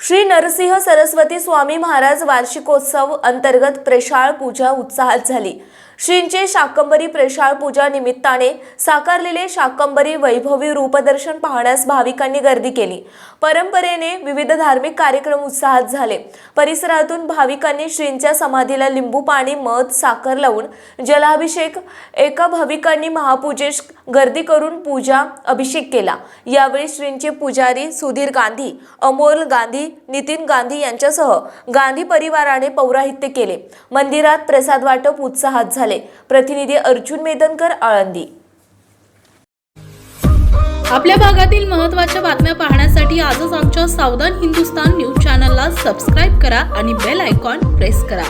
श्री नरसिंह सरस्वती स्वामी महाराज वार्षिकोत्सव अंतर्गत प्रेषाळ पूजा उत्साहात झाली. श्रींचे शाकंबरी प्रेषाळ पूजा निमित्ताने साकारलेले शाकंबरी वैभवी रूपदर्शन पाहण्यास भाविकांनी गर्दी केली. परंपरेने विविध धार्मिक कार्यक्रम उत्साहात झाले. परिसरातून भाविकांनी श्रींच्या समाधीला लिंबू पाणी मध साखर लावून जलाभिषेक एका भाविकांनी महापूजेस गर्दी करून पूजा अभिषेक केला. यावेळी श्रींचे पुजारी सुधीर गांधी अमोल गांधी नितीन गांधी यांच्यासह गांधी परिवाराने पौराहित्य केले. मंदिरात प्रसाद वाटप उत्साहात झाले. प्रतिनिधी अर्जुन मेदनकर आळंदी. आपल्या भागातील महत्त्वाच्या बातम्या पाहण्यासाठी आजच आमच्या सावधान हिंदुस्तान न्यूज चॅनलला सबस्क्राईब करा आणि बेल आयकॉन प्रेस करा.